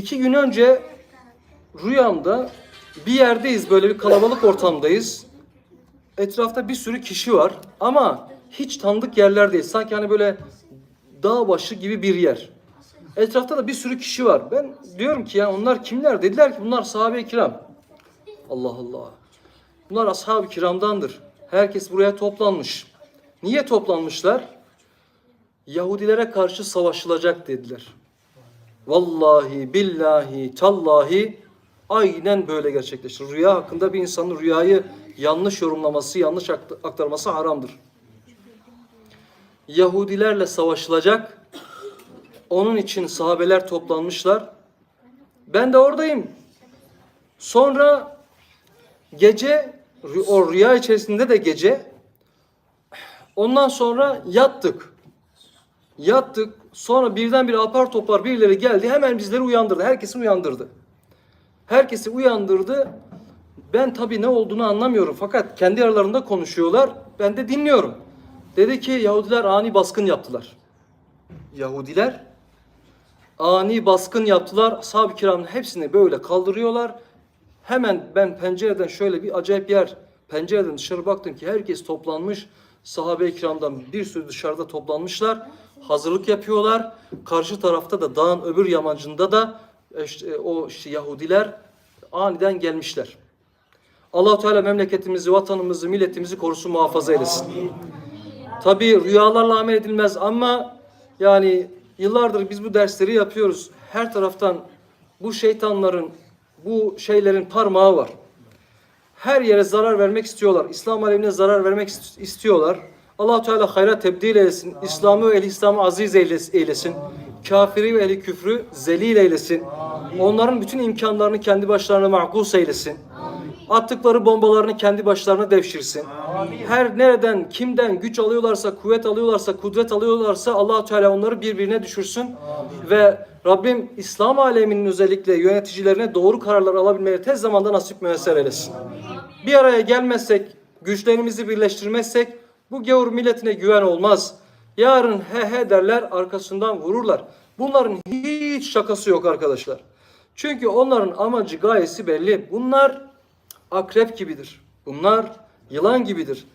İki gün önce rüyamda bir yerdeyiz böyle bir kalabalık ortamdayız. Etrafta bir sürü kişi var ama hiç tanıdık yerler değil. Sanki hani böyle dağ başı gibi bir yer. Etrafta da bir sürü kişi var. Ben diyorum ki ya onlar kimler? Dediler ki bunlar sahabe-i kiram. Allah Allah. Bunlar ashab-ı kiramdandır. Herkes buraya toplanmış. Niye toplanmışlar? Yahudilere karşı savaşılacak dediler. Vallahi billahi tallahi aynen böyle gerçekleşir. Rüya hakkında bir insanın rüyayı yanlış yorumlaması, yanlış akt- aktarması haramdır. Yahudilerle savaşılacak. Onun için sahabeler toplanmışlar. Ben de oradayım. Sonra gece o rüya içerisinde de gece ondan sonra yattık. Yattık. Sonra birdenbire apar topar birileri geldi. Hemen bizleri uyandırdı. Herkesi uyandırdı. Herkesi uyandırdı. Ben tabii ne olduğunu anlamıyorum. Fakat kendi aralarında konuşuyorlar. Ben de dinliyorum. Dedi ki Yahudiler ani baskın yaptılar. Yahudiler ani baskın yaptılar. Ashab-ı kiramın hepsini böyle kaldırıyorlar. Hemen ben pencereden şöyle bir acayip yer. Pencereden dışarı baktım ki herkes toplanmış. Sahabe-i kiramdan bir sürü dışarıda toplanmışlar. Hazırlık yapıyorlar. Karşı tarafta da dağın öbür yamacında da işte, o işte Yahudiler aniden gelmişler. allah Teala memleketimizi, vatanımızı, milletimizi korusun, muhafaza eylesin. Tabii rüyalarla amel edilmez ama yani yıllardır biz bu dersleri yapıyoruz. Her taraftan bu şeytanların, bu şeylerin parmağı var. Her yere zarar vermek istiyorlar. İslam alemine zarar vermek ist- istiyorlar. Allah Teala hayra tebdil eylesin. İslam'ı ve İslam'ı aziz eyles- eylesin. Kafiri ve eli küfrü zelil eylesin. Onların bütün imkanlarını kendi başlarına mahkus eylesin. Attıkları bombalarını kendi başlarına devşirsin. Her nereden, kimden güç alıyorlarsa, kuvvet alıyorlarsa, kudret alıyorlarsa allah Teala onları birbirine düşürsün. Ve Rabbim İslam aleminin özellikle yöneticilerine doğru kararlar alabilmeleri tez zamanda nasip müyesser eylesin. Bir araya gelmezsek, güçlerimizi birleştirmezsek bu gavur milletine güven olmaz. Yarın he he derler arkasından vururlar. Bunların hiç şakası yok arkadaşlar. Çünkü onların amacı gayesi belli. Bunlar akrep gibidir. Bunlar yılan gibidir.